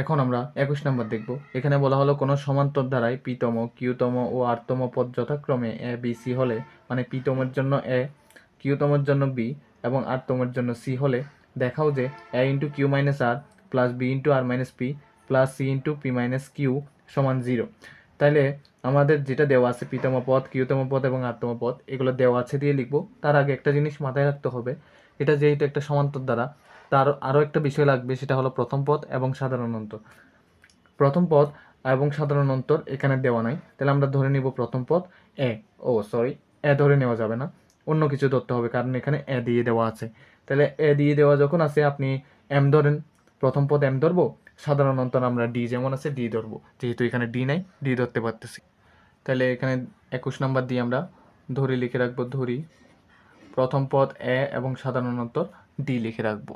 এখন আমরা একুশ নম্বর দেখব। এখানে বলা হলো কোনো সমান্তর দ্বারাই পিতম কিউতম ও আরতম পদ যথাক্রমে এ, বি, সি হলে মানে পিতমের জন্য এ কিউতমের জন্য বি এবং আরতমের জন্য সি হলে দেখাও যে A into Q minus R plus B into R minus P plus C into P minus Q সমান জিরো। তাহলে আমাদের যেটা দেওয়া আছে পিতম পদ কিউতম পদ এবং আরতম পদ, এগুলো দেওয়া আছে দিয়ে লিখব। তার আগে একটা জিনিস মাথায় রাখতে হবে। এটা যেহেতু একটা সমান্তর দ্বারা তার আরও একটা বিষয় লাগবে, সেটা হলো প্রথম পদ এবং সাধারণ অন্তর প্রথম পদ এবং সাধারণ অন্তর এখানে দেওয়া নাই। তাহলে আমরা ধরে নিব প্রথম পদ, এ, ও, সরি, এ ধরে নেওয়া যাবে না। অন্য কিছু ধরতে হবে, কারণ এখানে এ দিয়ে দেওয়া আছে। তাহলে এ দিয়ে দেওয়া যখন আছে, আপনি এম ধরেন, প্রথম পদ এম ধরবো সাধারণ অন্তর আমরা ডি যেমন আছে, ডি ধরবো। যেহেতু এখানে ডি নাই, ডি ধরতে পারতেছি। তাহলে এখানে একুশ নাম্বার দিয়ে আমরা ধরি লিখে রাখব, ধরি, প্রথম পদ এ এবং সাধারণ অন্তর ডি লিখে রাখব।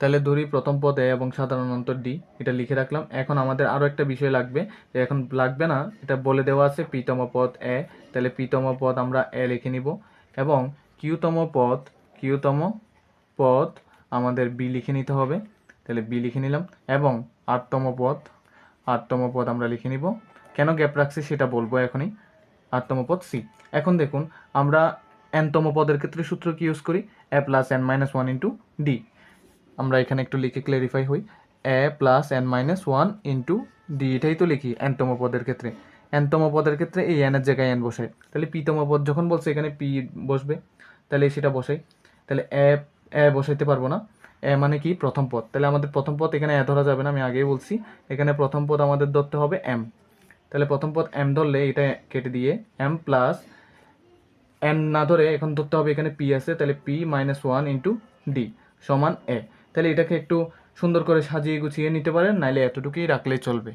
তাহলে ধরি প্রথম পদ এ এবং সাধারণ অন্তর ডি এটা লিখে রাখলাম। এখন আমাদের আরও একটা বিষয় লাগবে এখন লাগবে না, এটা বলে দেওয়া আছে পিতম পদ এ তাহলে পিতম পদ আমরা এ লিখে নিব এবং কিউতম পদ কিউতম পদ আমাদের বি লিখে নিতে হবে। তাহলে বি লিখে নিলাম এবং আটতম পদ আটতম পদ আমরা লিখে নিব। কেন গ্যাপ রাখছি সেটা বলব এখনই। আটতম পদ সি এখন দেখুন, আমরা এনতম পদের ক্ষেত্রে সূত্র কি ইউজ করি? A plus N minus one into D আমরা এখানে একটু লিখে ক্লারিফাই হই। A plus N minus one into D এটাই তো লিখি এনতম পদের ক্ষেত্রে। এনতম পদের ক্ষেত্রে এই এনের জায়গায় এন বসাই। তাহলে পিতম পদ যখন বলছে এখানে পি বসবে, তাহলে সেটা বসাই। তাহলে এ এ বসাইতে পারব না। এ মানে কি? প্রথম পদ। তাহলে আমাদের প্রথম পদ এখানে এ ধরা যাবে না, আমি আগেই বলছি। এখানে প্রথম পদ আমাদের ধরতে হবে এম তাহলে প্রথম পদ এম ধরলে এটা কেটে দিয়ে এম প্লাস এন না ধরে এখন ধরতে হবে এখানে পি আছে, তাহলে P minus one into D সমান এ তাহলে এটাকে একটু সুন্দর করে সাজিয়ে গুছিয়ে নিতে পারেন, নাইলে এতটুকুই রাখলে চলবে।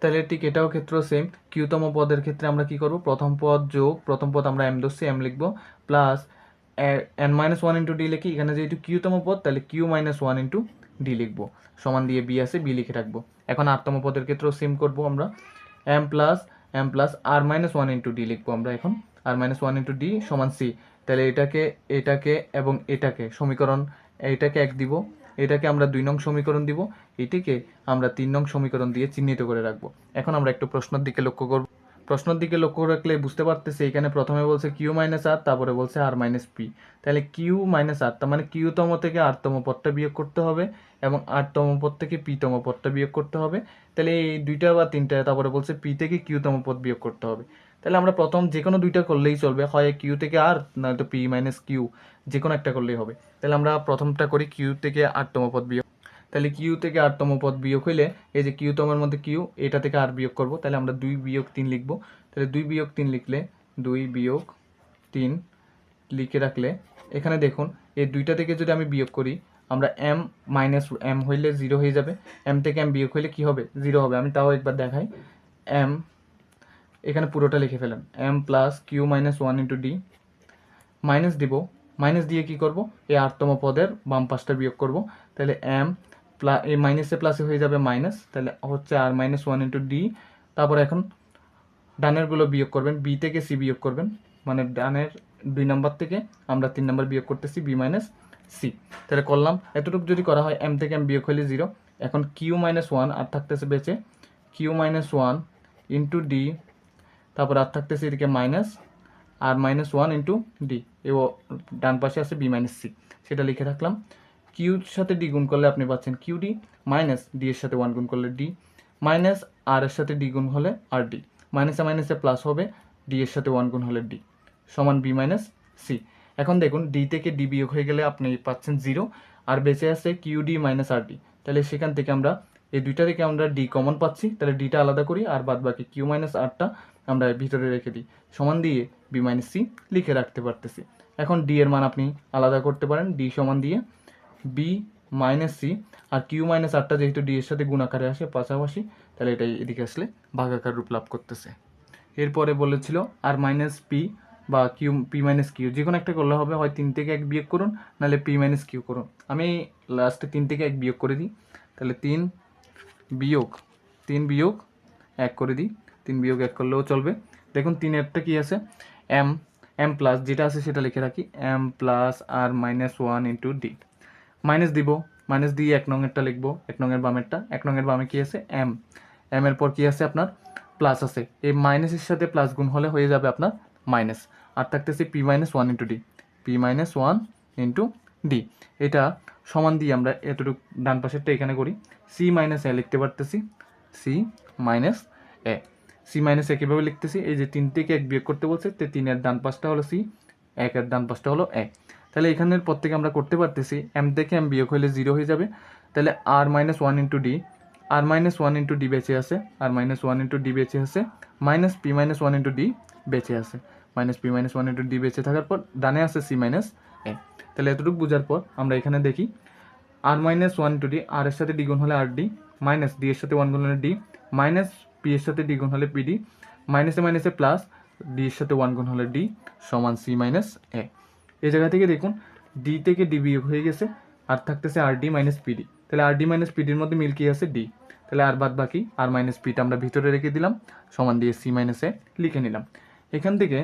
তাহলে ঠিক এটাও ক্ষেত্র সেম কিউতম পদের ক্ষেত্রে আমরা কি করব? প্রথম পদ যোগ, প্রথম পদ আমরা এম ধরছি এম লিখব plus N minus one into D লিখি, এখানে যেহেতু কিউতম পদ, তাহলে Q minus one into D লিখব। সমান দিয়ে বি আছে বি লিখে রাখব। এখন আটতম পদের ক্ষেত্রেও সেম করব আমরা। M plus M plus R minus one into D লিখব আমরা এখন। R minus one into D সমান সি তাহলে এটাকে এটাকে এবং এটাকে, সমীকরণ এটাকে এক দিব। এটাকে আমরা দুই নং সমীকরণ দিব। এটিকে আমরা তিন নং সমীকরণ দিয়ে চিহ্নিত করে রাখব। এখন আমরা একটু প্রশ্নের দিকে লক্ষ্য করব। প্রশ্নের দিকে লক্ষ্য রাখলে বুঝতে পারতেছি, এখানে প্রথমে বলছে কিউ মাইনাস আর তারপরে বলছে আর মাইনাস পি তাহলে কিউ মাইনাস আর তার মানে কিউতম থেকে আরতম পদটা বিয়োগ করতে হবে এবং আটতম পদ থেকে পিতম পদটা বিয়োগ করতে হবে। তাহলে এই দুইটা বা তিনটা, তারপরে বলছে পি থেকে কিউতম পদ বিয়োগ করতে হবে। তাহলে আমরা প্রথম যে কোনো দুইটা করলেই চলবে, হয় কিউ থেকে আর নয়তো পি মাইনাস কিউ যে কোনো একটা করলেই হবে। তাহলে আমরা প্রথমটা করি কিউ থেকে আটতম পদ বিয়োগ। তাহলে কিউ থেকে আটতম পদ বিয়োগ হইলে, এই যে কিউতমের মধ্যে কিউ এটা থেকে আর বিয়োগ করব। তাহলে আমরা দুই বিয়োগ তিন লিখব। তাহলে দুই বিয়োগ তিন লিখলে, দুই বিয়োগ তিন লিখে রাখলে, এখানে দেখুন, এই দুইটা থেকে যদি আমি বিয়োগ করি, আমরা এম মাইনাস এম হইলে জিরো হয়ে যাবে। এম থেকে এম বিয়োগ হইলে কি হবে? জিরো হবে। আমি তাও একবার দেখাই। এম এখানে পুরোটা লিখে ফেলেন M plus Q minus one into D minus দিব। মাইনাস দিয়ে কি করব? এই আটতম পদের বাম পাশটা বিয়োগ করব। তাহলে এম প্লাস এই মাইনাসে প্লাসে হয়ে যাবে মাইনাস তাহলে হচ্ছে R minus one into D তারপর এখন ডানেরগুলো বিয়োগ করবেন। বি থেকে সি বিয়োগ করবেন। মানে ডানের দুই নাম্বার থেকে আমরা তিন নাম্বার বিয়োগ করতেছি বি মাইনাস সি তাহলে করলাম। এতটুকু যদি করা হয় এম থেকে এম বিয়োগ হলে জিরো এখন কিউ মাইনাস ওয়ান আর থাকতেছে বেঁচে। Q minus one into D তারপর আর থাকতেছে এদিকে minus R minus one into D এও ডান পাশে আছে বি মাইনাস সি সেটা লিখে রাখলাম। কিউর সাথে ডি গুণ করলে আপনি পাচ্ছেন কিউ ডি মাইনাস ডি এর সাথে ওয়ান গুণ করলে ডি মাইনাস আর এর সাথে ডি গুণ হলে আর ডি মাইনাসে মাইনাসে প্লাস হবে ডি এর সাথে ওয়ান গুণ হলে ডি সমান বি মাইনাস সি এখন দেখুন ডি থেকে ডি বিয়োগ হয়ে গেলে আপনি পাচ্ছেন জিরো আর বেঁচে আছে Q D minus R D তাহলে সেখান থেকে আমরা, এই দুইটা থেকে আমরা ডি কমন পাচ্ছি, তাহলে ডিটা আলাদা করি, আর বাদ বাকি কিউ মাইনাস আরটা আমরা ভিতরে রেখে দিই। সমান দিয়ে বি মাইনাস সি লিখে রাখতে পারতেছি। এখন ডি এর মান আপনি আলাদা করতে পারেন। ডি সমান দিয়ে বি মাইনাস সি আর কিউ মাইনাস আরটা যেহেতু ডি এর সাথে গুণাকারে আসে পাশাপাশি, তাহলে এটা এদিকে আসলে ভাগাকার রূপ লাভ করতেছে। এরপরে বলেছিল আর মাইনাস পি বা কিউ পি মাইনাস কিউ যে কোনো একটা করলে হবে। হয় তিন থেকে এক বিয়োগ করুন, নাহলে পি মাইনাস কিউ করুন। আমি লাস্টে তিন থেকে এক বিয়োগ করে দিই। তাহলে তিন বিয়োগ তিন বিয়োগ এক করে দিই। তিন বিয়োগ এক করলেও চলবে। দেখুন তিনেরটা কি আছে? এম এম প্লাস যেটা আছে সেটা লিখে রাখি। M plus R minus one into D minus দিব মাইনাস দিয়ে এক নংয়েরটা লিখব, এক নংয়ের বামেরটা এক নংয়ের বামে কি আছে? এম এম এর পর কি আছে আপনার? প্লাস আছে। এই মাইনাসের সাথে প্লাস গুণ হলে হয়ে যাবে আপনার মাইনাস আর থাকতেছে P minus one into D P minus one into D এটা সমান দিয়ে আমরা এতটুকু ডান পাশেরটা এখানে করি। সি মাইনাস এ লিখতে পারতেছি। C minus A C minus A কীভাবে লিখতেছি? এই যে তিন থেকে এক বিয়োগ করতে বলছে, তো তিনের ডান পাশটা হলো সি একের ডান পাশটা হলো এক তাহলে এখানের পর থেকে আমরা করতে পারতেছি এম থেকে এম বিয়োগ হলে জিরো হয়ে যাবে। তাহলে R minus one into D R minus one into D বেঁচে আছে R minus one into D বেঁচে আছে minus P minus one into D বেঁচে আছে। Minus P minus one into D বেঁচে থাকার পর ডানে আছে সি মাইনাস এ তাহলে এতটুকু বোঝার পর আমরা এখানে দেখি R minus one to D আর এর সাথে দ্বিগুণ হলে আর ডি মাইনাস ডি এর সাথে ওয়ান গুণ হলে ডি মাইনাস পি এর সাথে দ্বিগুণ হলে পি ডি মাইনাসে মাইনাসে প্লাস ডি এর সাথে ওয়ান গুণ হলে ডি সমান সি মাইনাস এ এই জায়গা থেকে দেখুন ডি থেকে ডি বিয়োগ হয়ে গেছে, আর থাকতেছে আর ডি মাইনাস পিডি তাহলে আর ডি মাইনাস পিডির মধ্যে মিল কি আছে? ডি তাহলে আর বাদ বাকি আর মাইনাস পিটা আমরা ভিতরে রেখে দিলাম, সমান দিয়ে সি মাইনাস এ লিখে নিলাম। এখান থেকে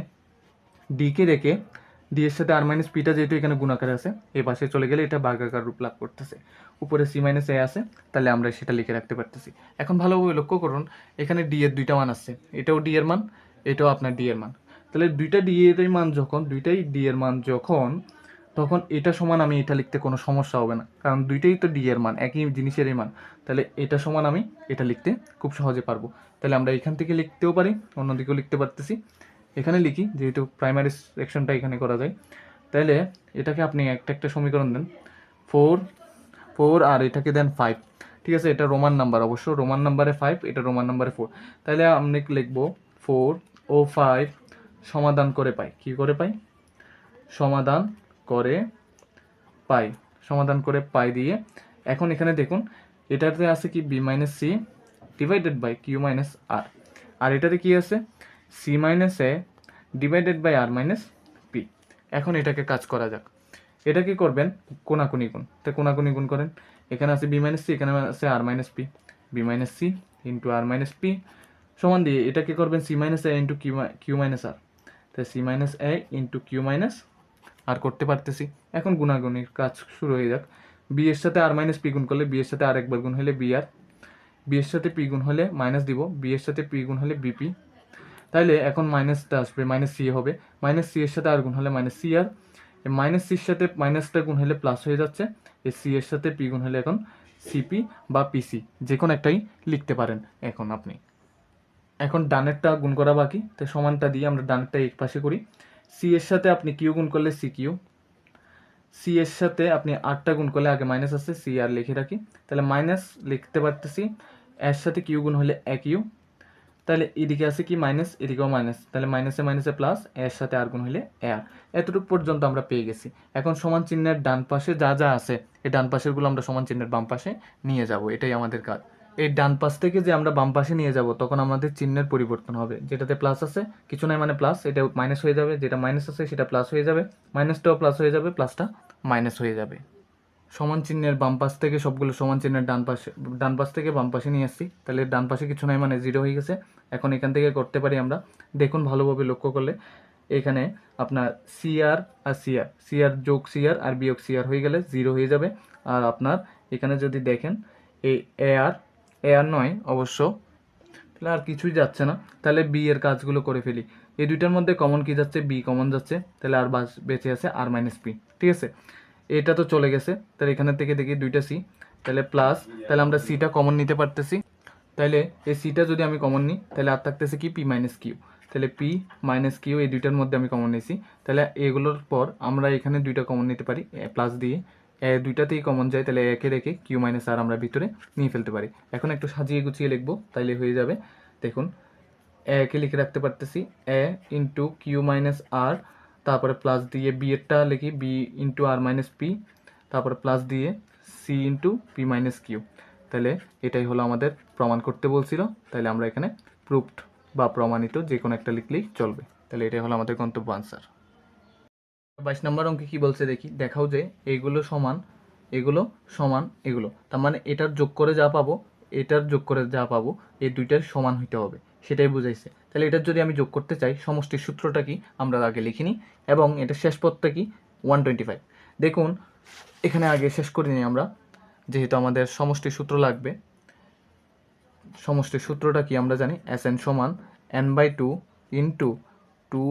ডিকে রেখে ডি এর সাথে আর মাইনাস পিটা যেহেতু এখানে গুণাকার আছে এ পাশে চলে গেলে এটা বাগাকার রূপ লাভ করতেছে। উপরে সি মাইনাস এ আছে, তাহলে আমরা সেটা লিখে রাখতে পারতেছি। এখন ভালোভাবে লক্ষ্য করুন, এখানে ডি এর দুইটা মান আছে, এটাও ডি এর মান, এটাও আপনার ডি এর মান। তাহলে দুইটা ডি এর মান যখন, দুইটাই ডি এর মান যখন, তখন এটা সমান আমি এটা লিখতে কোনো সমস্যা হবে না, কারণ দুইটাই তো ডি এর মান, একই জিনিসেরই মান। তাহলে এটা সমান আমি এটা লিখতে খুব সহজে পারব। তাহলে আমরা এখান থেকে লিখতেও পারি, অন্যদিকেও লিখতে পারতেছি। এখানে লিখি, যেহেতু প্রাইমারি সেকশনটা এখানে করা যায়। তাহলে এটাকে আপনি একটা একটা সমীকরণ দেন। ফোর ফোর আর এটাকে দেন ফাইভ ঠিক আছে, এটা রোমান নাম্বার অবশ্য রোমান নাম্বারে ফাইভ এটা রোমান নাম্বারে ফোর তাহলে আপনি লিখব ফোর ও ফাইভ সমাধান করে পাই। কি করে পাই? সমাধান করে পাই। সমাধান করে পাই দিয়ে, এখন এখানে দেখুন, এটাতে আছে কি B minus C divided by Q minus R আর এটাতে কি আছে? C minus A divided by R minus P এখন এটাকে কাজ করা যাক। এটা কি করবেন? কোনাকুনি গুণ। তো কোনাকুনি গুণ করেন। এখানে আছে বি মাইনাস সি এখানে আছে R minus P B minus C into R minus P সমান দিয়ে এটা কি করবেন? C minus A into Q Q minus R তো C minus A into Q minus R করতে পারতেছি। এখন গুণাগুনির কাজ শুরু হয়ে যাক। বি এর সাথে আর মাইনাস পি গুণ করলে বি এর সাথে আর একবার গুণ হলে বি আর বি এর সাথে পি গুণ হলে মাইনাস দিব। বি এর সাথে পি গুণ হলে বিপি তাইলে এখন মাইনাসটা আসবে মাইনাস সি হবে। মাইনাস সি এর সাথে আর গুণ হলে মাইনাস সি আর মাইনাস সির সাথে মাইনাসটা গুণ হলে প্লাস হয়ে যাচ্ছে এই সি এর সাথে পি গুণ হলে এখন সিপি বা পিসি যে কোনো একটাই লিখতে পারেন এখন আপনি। এখন ডানেরটা গুণ করা বাকি, তো সমানটা দিয়ে আমরা ডানেরটা এক পাশে করি। সি এর সাথে আপনি কিউ গুণ করলে সি কিউ সি এর সাথে আপনি আটটা গুণ করলে আগে মাইনাস আছে সি আর লিখে রাখি। তাহলে মাইনাস লিখতে পারতেছি, এর সাথে কিউ গুণ হলে এক ইউ তাহলে এদিকে আছে কি মাইনাস এদিকেও মাইনাস তাহলে মাইনাসে মাইনাসে প্লাস এর সাথে আর গুণ হলে এ আর এতটুকু পর্যন্ত আমরা পেয়ে গেছি। এখন সমান চিহ্নের ডান পাশে যা যা আছে, এই ডান পাশেরগুলো আমরা সমান চিহ্নের বাম পাশে নিয়ে যাব। এটাই আমাদের কাজ। এই ডান পাশ থেকে যে আমরা বাম পাশে নিয়ে যাব, তখন আমাদের চিহ্নের পরিবর্তন হবে। যেটাতে প্লাস আছে, কিছু নাই মানে প্লাস এটা মাইনাস হয়ে যাবে। যেটা মাইনাস আছে, সেটা প্লাস হয়ে যাবে। মাইনাসটাও প্লাস হয়ে যাবে প্লাসটা মাইনাস হয়ে যাবে। সমান চিহ্নের বাম পাশ থেকে সবগুলো সমান চিহ্নের ডান পাশে, ডান পাশ থেকে বাম পাশে নিয়ে আসছি। তাহলে ডান পাশে কিছু নাই মানে জিরো হয়ে গেছে। এখন এখান থেকে করতে পারি আমরা। দেখুন ভালোভাবে লক্ষ্য করলে এখানে আপনার সিআর আর সিআর সিআর যোগ সিআর আর বিয়োগ সিআর হয়ে গেলে জিরো হয়ে যাবে। আর আপনার এখানে যদি দেখেন এই এ আর এ আর নয় অবশ্য, তাহলে আর কিছুই যাচ্ছে না। তাহলে বি এর কাজগুলো করে ফেলি। এই দুইটার মধ্যে কমন কি যাচ্ছে? বি কমন যাচ্ছে। তাহলে আর বাস বেঁচে আছে আর মাইনাস পি ঠিক আছে? এটা তো চলে গেছে। তাহলে এখানের থেকে দেখি দুইটা সি তাহলে প্লাস তাহলে আমরা সিটা কমন নিতে পারতেছি। তাহলে এই সিটা যদি আমি কমন নিই তাহলে আর থাকতেছে কি? পি মাইনাস কিউ তাহলে পি মাইনাস কিউ এই দুইটার মধ্যে আমি কমন নিয়েছি তাহলে এগুলোর পর আমরা এখানে দুইটা কমন নিতে পারি প্লাস দিয়ে। এ দুইটাতেই কমন যায় তাহলে একে রেখে কিউ মাইনাস আর আমরা ভিতরে নিয়ে ফেলতে পারি। এখন একটু সাজিয়ে গুছিয়ে লিখব, তাইলে হয়ে যাবে। দেখুন, একে লিখে রাখতে পারতেছি, A into Q minus R তারপরে প্লাস দিয়ে বি এরটা লিখি B into R minus P তারপরে প্লাস দিয়ে C into P minus Q তাহলে এটাই হলো আমাদের প্রমাণ করতে বলছিল তাহলে আমরা এখানে প্রুফড বা প্রমাণিত যে কোনো একটা লিখলেই চলবে। তাহলে এটাই হলো আমাদের গন্তব্য আনসার বাইশ নম্বর অঙ্কে কি বলছে দেখি, দেখাও যে এইগুলো সমান, এগুলো সমান, এগুলো। তার মানে এটার যোগ করে যা পাবো, এটার যোগ করে যা পাবো এই দুইটার সমান হইতে হবে, সেটাই বুঝাইছে। তাহলে এটার যদি আমি যোগ করতে চাই, সমষ্টির সূত্রটা কি আমরা আগে লিখিনি, এবং এটা শেষ পদটা কি? ওয়ান টোয়েন্টি ফাইভ দেখুন, এখানে আগে শেষ করিনি আমরা, যেহেতু আমাদের সমষ্টি সূত্র লাগবে সমষ্টি সূত্রটা কি আমরা জানি? এস এন সমান N by two into two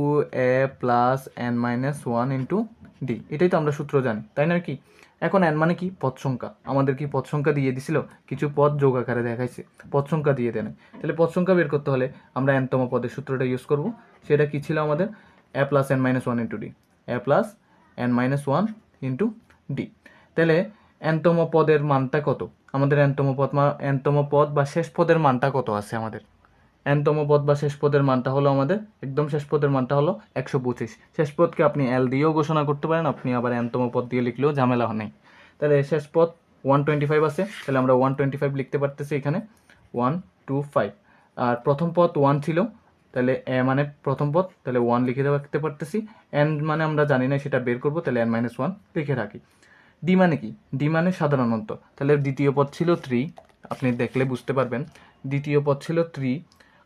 A plus N minus one into D এটাই তো আমরা সূত্র জানি, তাই না কি? এখন এন মানে কি? পদ সংখ্যা। আমাদের কি পদ সংখ্যা দিয়ে দিছিল? কিছু পদ যোগ আকারে দেখাইছে। পদ সংখ্যা দিয়ে দেয় তাহলে পদ সংখ্যা বের করতে হলে আমরা এনতম পদের সূত্রটা ইউজ করব। সেটা কি ছিল আমাদের? A plus N minus one into D A plus N minus one into D তাহলে এনতম পদের মানটা কত? আমাদের এনতম পদ এনতম পদ বা শেষ পদের মানটা কত আছে আমাদের? এনতম পদ বা শেষ পদের মানটা হলো আমাদের, একদম শেষ পদের মানটা হলো একশো পঁচিশ। শেষ পদকে আপনি এল দিয়েও ঘোষণা করতে পারেন, আপনি আবার এনতম পদ দিয়ে লিখলেও ঝামেলা নেই। তাহলে শেষ পদ ওয়ান টোয়েন্টি ফাইভ আছে, তাহলে আমরা ওয়ান টোয়েন্টি ফাইভ লিখতে পারতেছি এখানে ওয়ান টু ফাইভ আর প্রথম পদ ওয়ান ছিল, তাহলে এ মানে প্রথম পদ, তাহলে ওয়ান লিখে রাখতে পারতেছি। এন মানে আমরা জানি না, সেটা বের করব, তাহলে এন মাইনাস ওয়ান লিখে রাখি। ডি মানে কি? ডি মানে সাধারণত। তাহলে দ্বিতীয় পদ ছিল থ্রি আপনি দেখলে বুঝতে পারবেন। দ্বিতীয় পদ ছিল থ্রি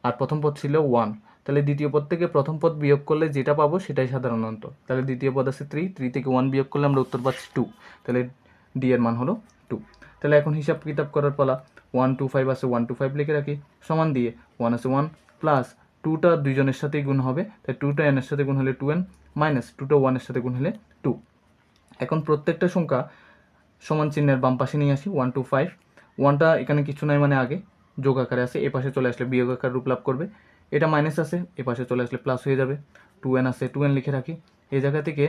আর প্রথম পদ ছিল ওয়ান তাহলে দ্বিতীয় পদ থেকে প্রথম পদ বিয়োগ করলে যেটা পাবো সেটাই সাধারণত। তাহলে দ্বিতীয় পদ আছে থ্রি থ্রি থেকে ওয়ান বিয়োগ করলে আমরা উত্তর পাচ্ছি টু তাহলে ডি এর মান হলো টু তাহলে এখন হিসাব কিতাব করার পালা। ওয়ান টু ফাইভ আছে ওয়ান টু ফাইভ লিখে রাখি। সমান দিয়ে ওয়ান আছে ওয়ান প্লাস টুটা দুইজনের সাথেই গুণ হবে। তাই টুটা এনের সাথে গুণ হলে টু এন মাইনাস টুটা ওয়ানের সাথে গুণ হলে টু এখন প্রত্যেকটা সংখ্যা সমান চিহ্নের বাম পাশে নিয়ে আসি ওয়ান টু ফাইভ ওয়ানটা এখানে কিছু নাই মানে আগে, যোগ আকারে আসে এ পাশে চলে আসলে বিয়োগ আকার রূপ লাভ করবে। এটা মাইনাস আছে, এ পাশে চলে আসলে প্লাস হয়ে যাবে। টু এন আছে টু এন লিখে রাখি। এই জায়গা থেকে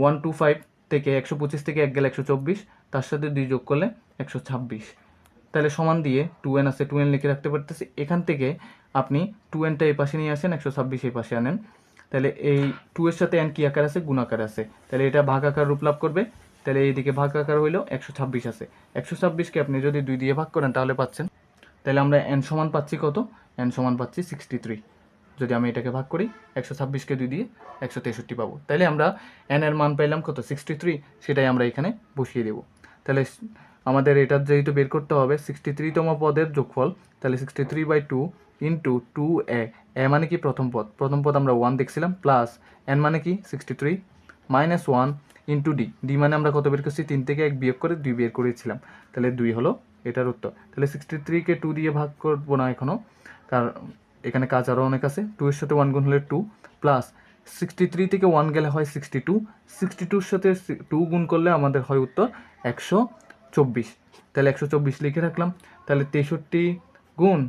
ওয়ান টু ফাইভ থেকে একশো পঁচিশ থেকে এক গেলে একশো চব্বিশ, তার সাথে দুই যোগ করলে একশো ছাব্বিশ। তাহলে সমান দিয়ে টু এন আছে টু এন লিখে রাখতে পারতেছি। এখান থেকে আপনি টু এনটা এই পাশে নিয়ে আসেন, একশো ছাব্বিশ এই পাশে আনেন। তাহলে এই টু এর সাথে এন কি আকার আছে? গুণ আকার আছে। তাহলে এটা ভাগ আকার রূপ লাভ করবে। তাহলে এইদিকে ভাগ আকার হইল একশো ছাব্বিশ আছে। একশো ছাব্বিশকে আপনি যদি দুই দিয়ে ভাগ করেন তাহলে পাচ্ছেন। তাহলে আমরা এন সমান পাচ্ছি কত? এন সমান পাচ্ছি সিক্সটি থ্রি যদি আমি এটাকে ভাগ করি, একশো ছাব্বিশকে দুই দিয়ে একশো তেষট্টি পাবো। তাহলে আমরা এন এর মান পাইলাম কত? সিক্সটি থ্রি সেটাই আমরা এখানে বসিয়ে দেবো। তাহলে আমাদের এটা যেহেতু বের করতে হবে সিক্সটি থ্রিতম পদের যোগফল, তাহলে sixty three by two into two A A মানে কি প্রথম পদ? প্রথম পদ আমরা ওয়ান দেখছিলাম প্লাস এন মানে কি? Sixty three minus one into D D মানে আমরা কত বের করছি? তিন থেকে এক বিয়োগ করে দুই বের করেছিলাম। তাহলে দুই হলো এটার উত্তর। তাহলে সিক্সটি থ্রিকে টু দিয়ে ভাগ করব না এখনও কারণ এখানে কাজ আরও অনেক আছে। টু এর সাথে ওয়ান গুণ হলে টু প্লাস সিক্সটি থ্রি থেকে ওয়ান গেলে হয় সিক্সটি টু সিক্সটি টুর সাথে টু গুণ করলে আমাদের হয় উত্তর একশো চব্বিশ। তাহলে একশো চব্বিশ লিখে রাখলাম। তাহলে তেষট্টি গুণ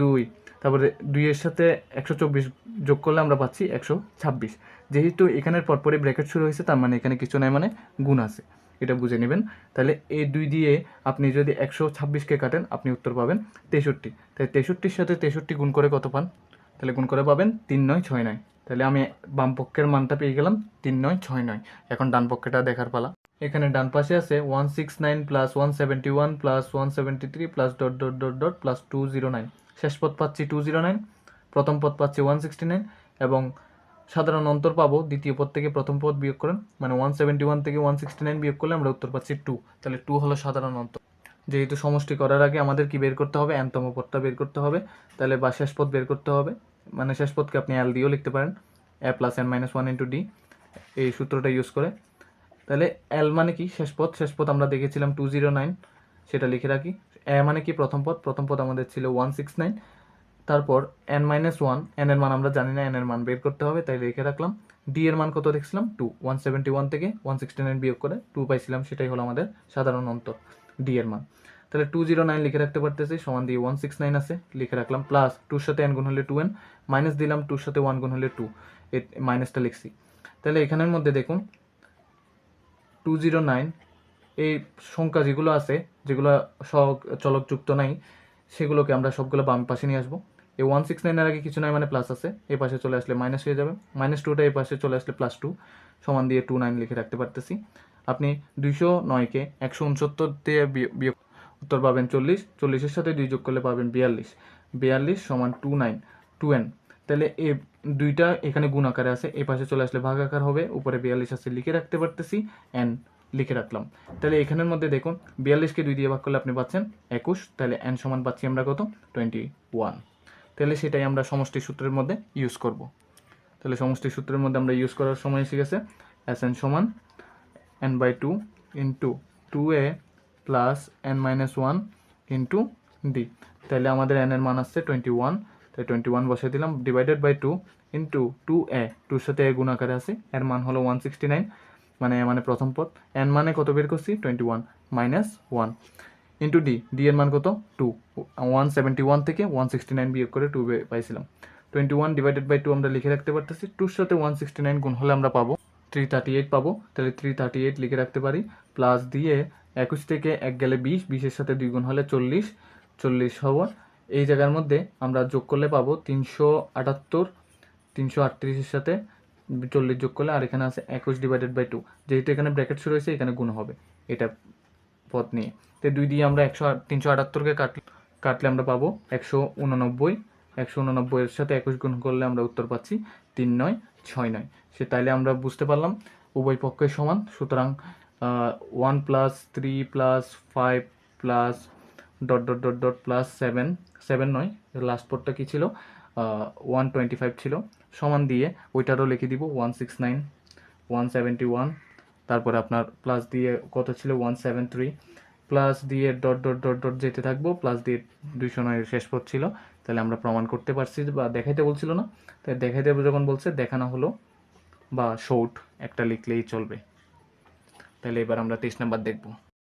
দুই তারপরে দুইয়ের সাথে একশো চব্বিশ যোগ করলে আমরা পাচ্ছি একশো ছাব্বিশ। যেহেতু এখানের পরপরই ব্র্যাকেট শুরু হয়েছে, তার মানে এখানে কিছু নাই মানে গুণ আছে। এটা বুঝে নেবেন। তাহলে এই দুই দিয়ে আপনি যদি একশো ছাব্বিশকে কাটেন, আপনি উত্তর পাবেন তেষট্টি। তাই তেষট্টির সাথে তেষট্টি গুণ করে কত পান? তাহলে গুণ করে পাবেন তিন নয় ছয় নয়। তাহলে আমি বাম পক্ষের মানটা পেয়ে গেলাম তিন নয় ছয় নয়। এখন ডান পক্ষেটা দেখার পালা। এখানে ডান পাশে আছে one six nine plus one seventy one plus one seventy three plus dot dot dot dot plus two zero nine শেষ পদ পাচ্ছি টু জিরো নাইন প্রথম পদ পাচ্ছি ওয়ান সিক্সটি নাইন এবং সাধারণ অন্তর পাবো দ্বিতীয় পদ থেকে প্রথম পদ বিয়োগ করেন। মানে ওয়ান সেভেন্টি ওয়ান থেকে ওয়ান সিক্সটি নাইন বিয়োগ করলে আমরা উত্তর পাচ্ছি টু তাহলে টু হলো সাধারণ অন্তর। যেহেতু সমষ্টি করার আগে আমাদের কি বের করতে হবে? এনতম পদটা বের করতে হবে। তাহলে বা শেষ পদ বের করতে হবে। মানে শেষ পদকে আপনি এল দিয়েও লিখতে পারেন। A plus N minus one into D এই সূত্রটা ইউজ করে। তাহলে এল মানে কি? শেষ পদ। শেষ পদ আমরা দেখেছিলাম টু জিরো নাইন সেটা লিখে রাখি। এ মানে কি প্রথম পদ? প্রথম পদ আমাদের ছিল ওয়ান সিক্স নাইন তারপর এন মাইনাস ওয়ান এন এর মান আমরা জানি না এন এর মান বের করতে হবে, তাই লিখে রাখলাম। ডি এর মান কত দেখছিলাম? টু ওয়ান সেভেন্টি ওয়ান থেকে ওয়ান সিক্সটি নাইন বিয়োগ করে টু পাইছিলাম, সেটাই হলো আমাদের সাধারণ অন্তর ডি এর মান। তাহলে টু জিরো নাইন লিখে রাখতে পারতেছি, সমান দিয়ে ওয়ান সিক্স নাইন আছে, লিখে রাখলাম প্লাস টুর সাথে এন গুণ হলে টু এন মাইনাস দিলাম টুর সাথে ওয়ান গুণ হলে টু এ মাইনাসটা লিখছি। তাহলে এখানের মধ্যে দেখুন টু জিরো নাইন এই সংখ্যা যেগুলো আছে, যেগুলো সহ চলকযুক্ত নাই, সেগুলোকে আমরা সবগুলো বাম পাশে নিয়ে আসব। এই ওয়ান সিক্স নাইনের আগে কিছু নাই মানে প্লাস আছে এই পাশে চলে আসলে মাইনাস হয়ে যাবে। মাইনাস টুটা এই পাশে চলে আসলে প্লাস টু সমান দিয়ে টু নাইন লিখে রাখতে পারতেছি। আপনি দুইশো নয়কে একশো উনসত্তর দিয়ে উত্তর পাবেন চল্লিশ, চল্লিশের সাথে দুই যোগ করলে পাবেন বিয়াল্লিশ। বিয়াল্লিশ সমান টু নাইন টু এন তাহলে এ দুইটা এখানে গুণ আকারে আছে এই পাশে চলে আসলে ভাগ আকার হবে, উপরে বিয়াল্লিশ আছে লিখে রাখতে পারতেছি এন লিখে রাখলাম। তাহলে এখানের মধ্যে দেখুন, বিয়াল্লিশকে দুই দিয়ে ভাগ করলে আপনি পাচ্ছেন একুশ, তাহলে এন সমান পাচ্ছি আমরা কত? টোয়েন্টি ওয়ান তাহলে সেটাই আমরা সমষ্টি সূত্রের মধ্যে ইউজ করব। তাহলে সমষ্টি সূত্রের মধ্যে আমরা ইউজ করার সময় এসে গেছে এস এন সমান N by two into two A plus N minus one into D তাহলে আমাদের এন এর মান আসছে টোয়েন্টি ওয়ান তাই টোয়েন্টি ওয়ান বসে দিলাম divided by two into two A টুর সাথে এ গুণ আকারে আছে এর মান হলো ওয়ান সিক্সটি নাইন মানে মানে প্রথম পদ। এন মানে কত বের করছি? Twenty one minus one into D D এর মান কত? টু ওয়ান সেভেন্টি ওয়ান থেকে ওয়ান সিক্সটি নাইন বিয়োগ করে টু পাইছিলাম। Twenty one divided by two আমরা লিখে রাখতে পারতেছি। টুর সাথে ওয়ান সিক্সটি নাইন গুণ হলে আমরা পাবো। থ্রি থার্টি এইট পাবো। তাহলে থ্রি থার্টি এইট লিখে রাখতে পারি। প্লাস দিয়ে একুশ থেকে এক গেলে বিশ বিশের সাথে দুই গুণ হলে চল্লিশ। চল্লিশ হব এই জায়গার মধ্যে আমরা যোগ করলে পাবো তিনশো আটাত্তর, তিনশো আটত্রিশের সাথে চল্লিশ যোগ করলে, আর এখানে আছে একুশ ডিভাইডেড বাই টু যেহেতু এখানে ব্র্যাকেট শুরু হয়েছে, এখানে গুণ হবে এটা পথ নিয়ে। তো দুই দিয়ে আমরা একশো তিনশো আটাত্তরকে কাটলে কাটলে আমরা পাবো একশো উননব্বই। একশো উননব্বইয়ের সাথে একুশ গুণ করলে আমরা উত্তর পাচ্ছি তিন নয়, ছয় নয়। সে তাইলে আমরা বুঝতে পারলাম, উভয় পক্ষের সমান। সুতরাং one plus three plus five plus dot dot dot dot plus seven seven নয়। লাস্ট পদটা কী ছিল? ওয়ান টোয়েন্টি ফাইভ ছিল। সমান দিয়ে ওইটারও লিখে দিব one six nine one seventy one তারপরে আপনার প্লাস দিয়ে কত ছিল? ওয়ান সেভেন থ্রি প্লাস দিয়ে ডট ডট ডট ডট যেতে থাকব প্লাস দিয়ে দুইশো নয়ের শেষ পদ ছিল। তাহলে আমরা প্রমাণ করতে পারছি বা দেখাইতে বলছিল না। তাই দেখাইতে যখন বলছে, দেখানো হলো বা শর্ট একটা লিখলেই চলবে। তাহলে এবার আমরা তেইশ নাম্বার দেখব।